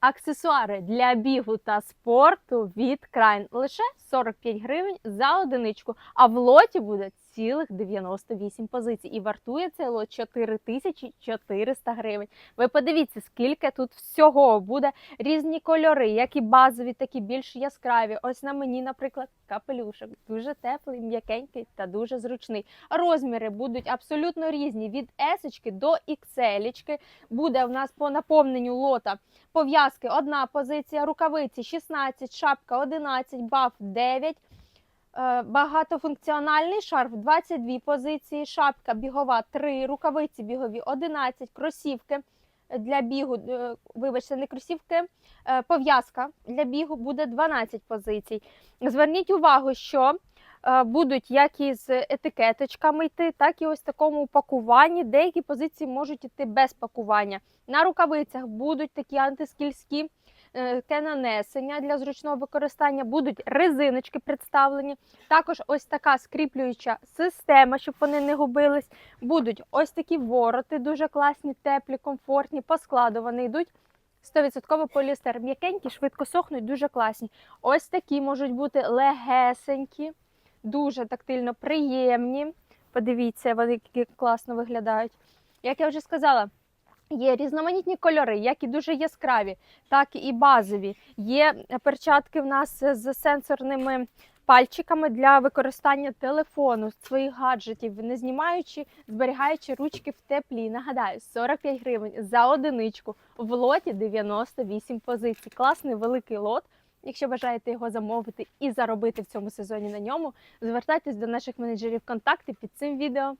Аксесуари для бігу та спорту від Крайн лише 45 гривень за одиничку. А в лоті буде цілих 98 позицій. І вартує цей лот 4400 гривень. Ви подивіться, скільки тут всього буде різні кольори, як і базові, так і більш яскраві. Ось на мені, наприклад, капелюшок. Дуже теплий, м'якенький та дуже зручний. Розміри будуть абсолютно різні від S до XL. Буде в нас по наповненню лота пов'язки одна позиція, рукавиці 16, шапка 11, баф 9. е, Багатофункціональний шарф 22 позиції, шапка бігова 3, рукавиці бігові 11, кросівки для бігу, е, вибачте, не кросівки, е, пов'язка для бігу буде 12 позицій. Зверніть увагу, що будуть як із етикеточками йти, так і ось такому упакуванні. Деякі позиції можуть йти без пакування. На рукавицях будуть такі антискільські е, таке нанесення для зручного використання, будуть резиночки представлені. Також ось така скріплююча система, щоб вони не губились. Будуть ось такі вороти, дуже класні, теплі, комфортні, по складу вони йдуть. 100% поліестер, м'якенькі, швидко сохнуть, дуже класні. Ось такі можуть бути легесенькі, дуже тактильно приємні. Подивіться, вони класно виглядають. Як я вже сказала, є різноманітні кольори, як і дуже яскраві, так і базові. Є перчатки в нас з сенсорними пальчиками для використання телефону, своїх гаджетів, не знімаючи, зберігаючи ручки в теплі. Нагадаю, 45 гривень за одиничку. В лоті 98 позицій. Класний великий лот. Якщо бажаєте його замовити і заробити в цьому сезоні на ньому, звертайтесь до наших менеджерів контакти під цим відео.